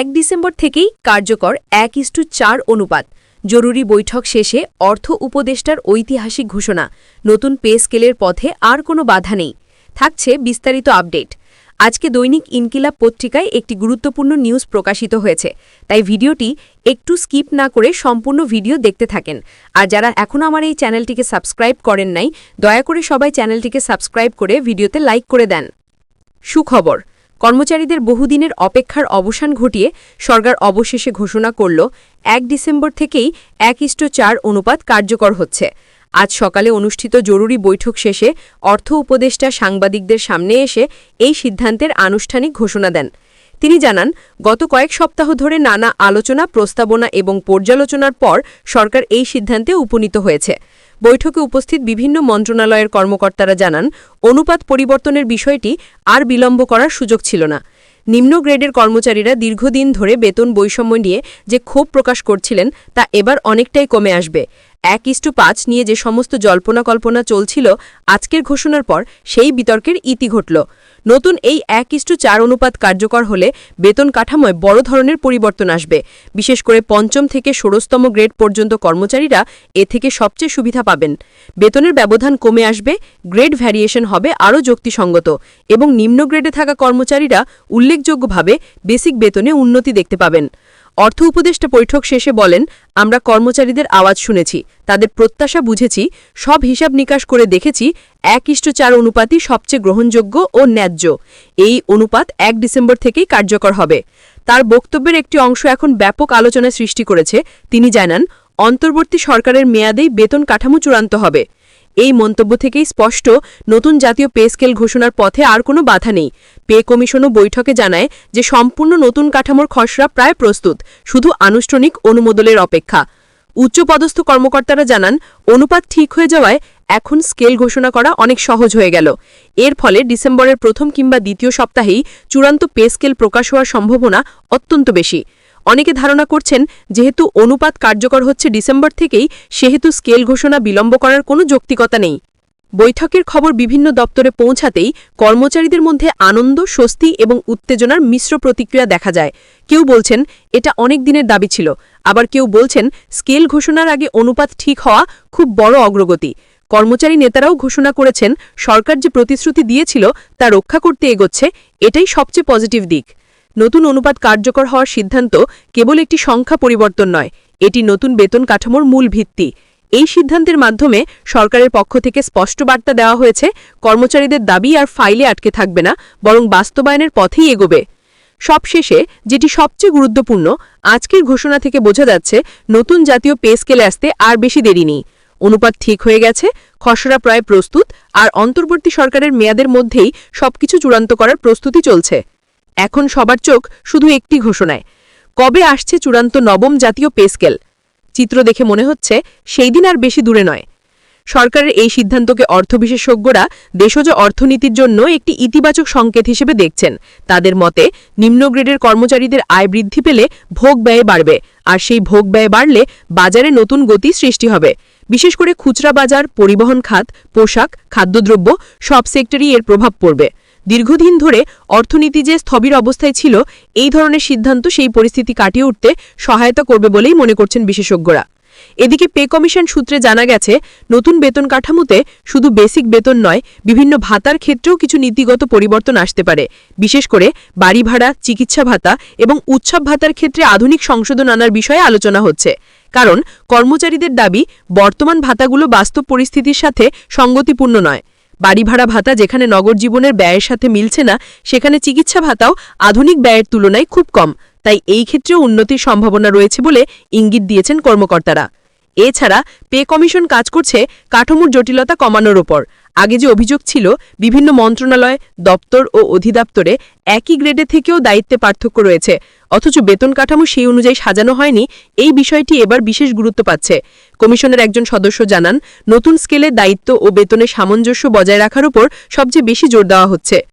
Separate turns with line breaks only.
এক ডিসেম্বর থেকেই কার্যকর এক ইস্টু চার অনুপাত। জরুরি বৈঠক শেষে অর্থ উপদেষ্টার ঐতিহাসিক ঘোষণা। নতুন পে স্কেলের পথে আর কোনো বাধা নেই। থাকছে বিস্তারিত আপডেট। আজকে দৈনিক ইনকিলাব পত্রিকায় একটি গুরুত্বপূর্ণ নিউজ প্রকাশিত হয়েছে। তাই ভিডিওটি একটু স্কিপ না করে সম্পূর্ণ ভিডিও দেখতে থাকেন। আর যারা এখন আমার এই চ্যানেলটিকে সাবস্ক্রাইব করেন নাই, দয়া করে সবাই চ্যানেলটিকে সাবস্ক্রাইব করে ভিডিওতে লাইক করে দেন। সুখবর কর্মচারীদের বহুদিনের অপেক্ষার অবসান ঘটিয়ে সরকার অবশেষে ঘোষণা করল, এক ডিসেম্বর থেকেই এক ইষ্ট চার অনুপাত কার্যকর হচ্ছে। আজ সকালে অনুষ্ঠিত জরুরি বৈঠক শেষে অর্থ উপদেষ্টা সাংবাদিকদের সামনে এসে এই সিদ্ধান্তের আনুষ্ঠানিক ঘোষণা দেন। তিনি জানান, গত কয়েক সপ্তাহ ধরে নানা আলোচনা, প্রস্তাবনা এবং পর্যালোচনার পর সরকার এই সিদ্ধান্তে উপনীত হয়েছে। বৈঠকে উপস্থিত বিভিন্ন মন্ত্রণালয়ের কর্মকর্তারা জানান, অনুপাত পরিবর্তনের বিষয়টি আর বিলম্ব করার সুযোগ ছিল না। নিম্ন গ্রেডের কর্মচারীরা দীর্ঘদিন ধরে বেতন বৈষম্য নিয়ে যে ক্ষোভ প্রকাশ করছিলেন, তা এবার অনেকটাই কমে আসবে। এক ইস্টু পাঁচ নিয়ে যে সমস্ত জল্পনা কল্পনা চলছিল, আজকের ঘোষণার পর সেই বিতর্কের ইতি ঘটল। নতুন এই এক ইস্টু চার অনুপাত কার্যকর হলে বেতন কাঠামোয় বড় ধরনের পরিবর্তন আসবে। বিশেষ করে পঞ্চম থেকে ষোড়শতম গ্রেড পর্যন্ত কর্মচারীরা এ থেকে সবচেয়ে সুবিধা পাবেন। বেতনের ব্যবধান কমে আসবে, গ্রেড ভ্যারিয়েশন হবে আরও যুক্তিসঙ্গত এবং নিম্ন গ্রেডে থাকা কর্মচারীরা উল্লেখযোগ্যভাবে বেসিক বেতনে উন্নতি দেখতে পাবেন। অর্থ উপদেষ্টা বৈঠক শেষে বলেন আমরা কর্মচারীদের আওয়াজ শুনেছি, তাদের প্রত্যাশা বুঝেছি, সব হিসাব নিকাশ করে দেখেছি এক ইষ্ট চার অনুপাতই সবচেয়ে গ্রহণযোগ্য ও ন্যায্য। এই অনুপাত এক ডিসেম্বর থেকেই কার্যকর হবে। তার বক্তব্যের একটি অংশ এখন ব্যাপক আলোচনা সৃষ্টি করেছে। তিনি জানান, অন্তর্বর্তী সরকারের মেয়াদেই বেতন কাঠামো চূড়ান্ত হবে। এই মন্তব্য থেকেই স্পষ্ট, নতুন জাতীয় পে স্কেল ঘোষণার পথে আর কোনো বাধা নেই। পে কমিশনও বৈঠকে জানায় যে সম্পূর্ণ নতুন কাঠামোর খসড়া প্রায় প্রস্তুত, শুধু আনুষ্ঠানিক অনুমোদনের অপেক্ষা। উচ্চপদস্থ কর্মকর্তারা জানান, অনুপাত ঠিক হয়ে যাওয়ায় এখন স্কেল ঘোষণা করা অনেক সহজ হয়ে গেল। এর ফলে ডিসেম্বরের প্রথম কিংবা দ্বিতীয় সপ্তাহেই চূড়ান্ত পে স্কেল প্রকাশ হওয়ার সম্ভাবনা অত্যন্ত বেশি। অনেকে ধারণা করছেন, যেহেতু অনুপাত কার্যকর হচ্ছে ডিসেম্বর থেকেই, সেহেতু স্কেল ঘোষণা বিলম্ব করার কোনো যৌক্তিকতা নেই। বৈঠকের খবর বিভিন্ন দপ্তরে পৌঁছাতেই কর্মচারীদের মধ্যে আনন্দ, স্বস্তি এবং উত্তেজনার মিশ্র প্রতিক্রিয়া দেখা যায়। কেউ বলছেন, এটা অনেক দিনের দাবি ছিল। আবার কেউ বলছেন, স্কেল ঘোষণার আগে অনুপাত ঠিক হওয়া খুব বড় অগ্রগতি। কর্মচারী নেতারাও ঘোষণা করেছেন, সরকার যে প্রতিশ্রুতি দিয়েছিল তা রক্ষা করতে এগোচ্ছে, এটাই সবচেয়ে পজিটিভ দিক। নতুন অনুপাত কার্যকর হওয়ার সিদ্ধান্ত কেবল একটি সংখ্যা পরিবর্তন নয়, এটি নতুন বেতন কাঠামোর মূল ভিত্তি। এই সিদ্ধান্তের মাধ্যমে সরকারের পক্ষ থেকে স্পষ্ট বার্তা দেওয়া হয়েছে, কর্মচারীদের দাবি আর ফাইলে আটকে থাকবে না, বরং বাস্তবায়নের পথেই এগোবে। সবশেষে, যেটি সবচেয়ে গুরুত্বপূর্ণ, আজকের ঘোষণা থেকে বোঝা যাচ্ছে, নতুন জাতীয় পে স্কেলে আসতে আর বেশি দেরি নেই। অনুপাত ঠিক হয়ে গেছে, খসড়া প্রায় প্রস্তুত, আর অন্তর্বর্তী সরকারের মেয়াদের মধ্যেই সবকিছু চূড়ান্ত করার প্রস্তুতি চলছে। এখন সবার চোখ শুধু একটি ঘোষণায়। কবে আসছে চূড়ান্ত নবম জাতীয় পে স্কেল? চিত্র দেখে মনে হচ্ছে সেই দিন আর বেশি দূরে নয়। সরকারের এই সিদ্ধান্তকে অর্থ বিশেষজ্ঞরা দেশজ অর্থনীতির জন্য একটি ইতিবাচক সংকেত হিসেবে দেখছেন। তাদের মতে, নিম্ন গ্রেডের কর্মচারীদের আয় বৃদ্ধি পেলে ভোগ ব্যয় বাড়বে, আর সেই ভোগ ব্যয় বাড়লে বাজারে নতুন গতি সৃষ্টি হবে। বিশেষ করে খুচরা বাজার, পরিবহন খাত, পোশাক, খাদ্যদ্রব্য সব সেক্টরেই এর প্রভাব পড়বে। দীর্ঘদিন ধরে অর্থনীতি যে স্থবির অবস্থায় ছিল, এই ধরনের সিদ্ধান্ত সেই পরিস্থিতি কাটিয়ে উঠতে সহায়তা করবে বলেই মনে করছেন বিশেষজ্ঞরা। এদিকে পে কমিশন সূত্রে জানা গেছে, নতুন বেতন কাঠামোতে শুধু বেসিক বেতন নয়, বিভিন্ন ভাতার ক্ষেত্রেও কিছু নীতিগত পরিবর্তন আসতে পারে। বিশেষ করে বাড়ি ভাড়া, চিকিৎসা ভাতা এবং উৎসব ভাতার ক্ষেত্রে আধুনিক সংশোধন আনার বিষয়ে আলোচনা হচ্ছে। কারণ কর্মচারীদের দাবি, বর্তমান ভাতাগুলো বাস্তব পরিস্থিতির সাথে সঙ্গতিপূর্ণ নয়। বাড়ি ভাড়া ভাতা যেখানে নগর জীবনের ব্যয়ের সাথে মিলছে না, সেখানে চিকিৎসা ভাতাও আধুনিক ব্যয়ের তুলনায় খুব কম। তাই এই ক্ষেত্রেও উন্নতির সম্ভাবনা রয়েছে বলে ইঙ্গিত দিয়েছেন কর্মকর্তারা। এছাড়া পে কমিশন কাজ করছে কাঠামোর জটিলতা কমানোর ওপর। আগে যে অভিযোগ ছিল, বিভিন্ন মন্ত্রণালয়, দপ্তর ও অধিদপ্তরে একই গ্রেডে থেকেও দায়িত্বে পার্থক্য রয়েছে। অথচ বেতন কাঠামো সেই অনুযায়ী সাজানো হয়নি, এই বিষয়টি এবার বিশেষ গুরুত্ব পাচ্ছে। কমিশনের একজন সদস্য জানান, নতুন স্কেলে দায়িত্ব ও বেতনের সামঞ্জস্য বজায় রাখার উপর সবচেয়ে বেশি জোর দেওয়া হচ্ছে।